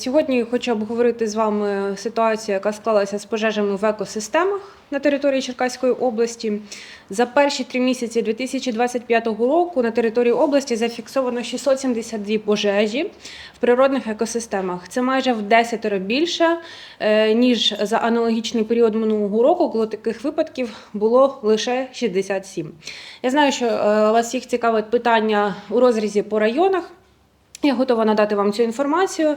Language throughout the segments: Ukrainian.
Сьогодні хочу обговорити з вами ситуацію, яка склалася з пожежами в екосистемах на території Черкаської області. За перші три місяці 2025 року на території області зафіксовано 672 пожежі в природних екосистемах. Це майже в 10 більше, е, ніж за аналогічний період минулого року, коли таких випадків було лише 67. Я знаю, що е, вас всіх цікавить питання у розрізі по районах. Я готова надати вам цю інформацію.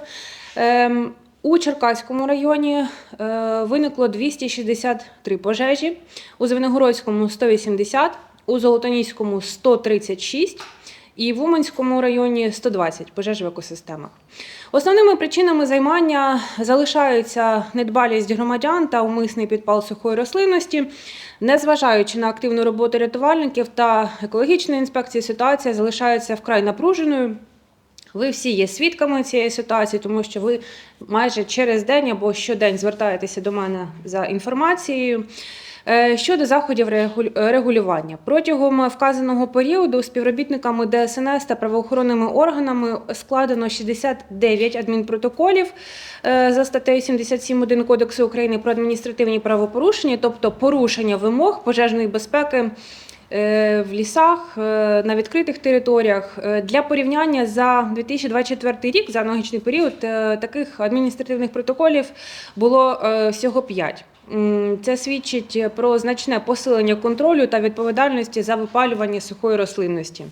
Ем, У Черкаському районі е, виникло 263 пожежі, у Звенигородському 180, у Золотоніському 136 і в Уманському районі 120 пожеж в екосистемах. Основними причинами займання залишаються недбалість громадян та умисний підпал сухої рослинності. Незважаючи на активну роботу рятувальників та екологічної інспекції, ситуація залишається вкрай напруженою. Ви всі є свідками цієї ситуації, тому що ви майже через день або щодень звертаєтеся до мене за інформацією. Е, Щодо заходів регулювання протягом вказаного періоду співробітниками ДСНС та правоохоронними органами складено 69 адмінпротоколів е, за статтею 77.1 Кодексу України про адміністративні правопорушення, тобто порушення вимог пожежної безпеки в лісах, е, на відкритих територіях. Е, Для порівняння за 2024 рік, за аналогічний період, е, таких адміністративних протоколів було е, всього 5. Це свідчить про значне посилення контролю та відповідальності за випалювання сухої рослинності.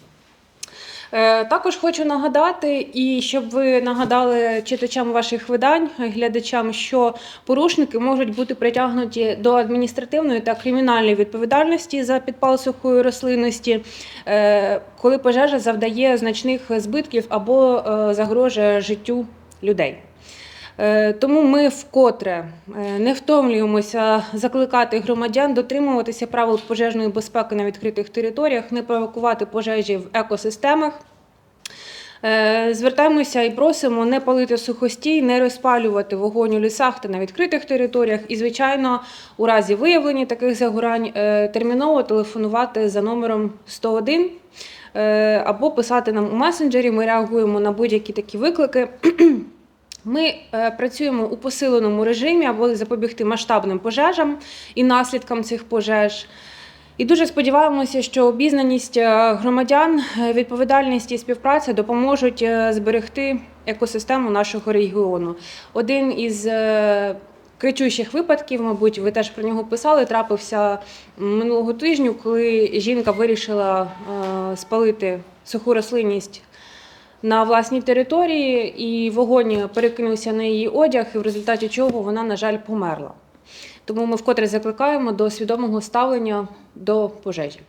Е, Також хочу нагадати, і щоб ви нагадали читачам ваших видань, глядачам, що порушники можуть бути притягнуті до адміністративної та кримінальної відповідальності за підпал сухої рослинності, е, коли пожежа завдає значних збитків або е, загрожує життю людей. Е, Тому ми вкотре е, не втомлюємося закликати громадян дотримуватися правил пожежної безпеки на відкритих територіях, не провокувати пожежі в екосистемах. Е, Звертаємося і просимо не палити сухостій, не розпалювати вогонь у лісах та на відкритих територіях. І, звичайно, у разі виявлення таких загорань терміново телефонувати за номером 101 е, або писати нам у месенджері. Ми реагуємо на будь-які такі виклики. Ми е, працюємо у посиленому режимі, аби запобігти масштабним пожежам і наслідкам цих пожеж. І дуже сподіваємося, що обізнаність е, громадян, е, відповідальність і співпраця допоможуть зберегти екосистему нашого регіону. Один із кричущих випадків, мабуть, ви теж про нього писали, трапився минулого тижня, коли жінка вирішила спалити суху рослинність на власній території, і вогонь перекинувся на її одяг, і в результаті чого вона, на жаль, померла. Тому ми вкотре закликаємо до свідомого ставлення до пожежі.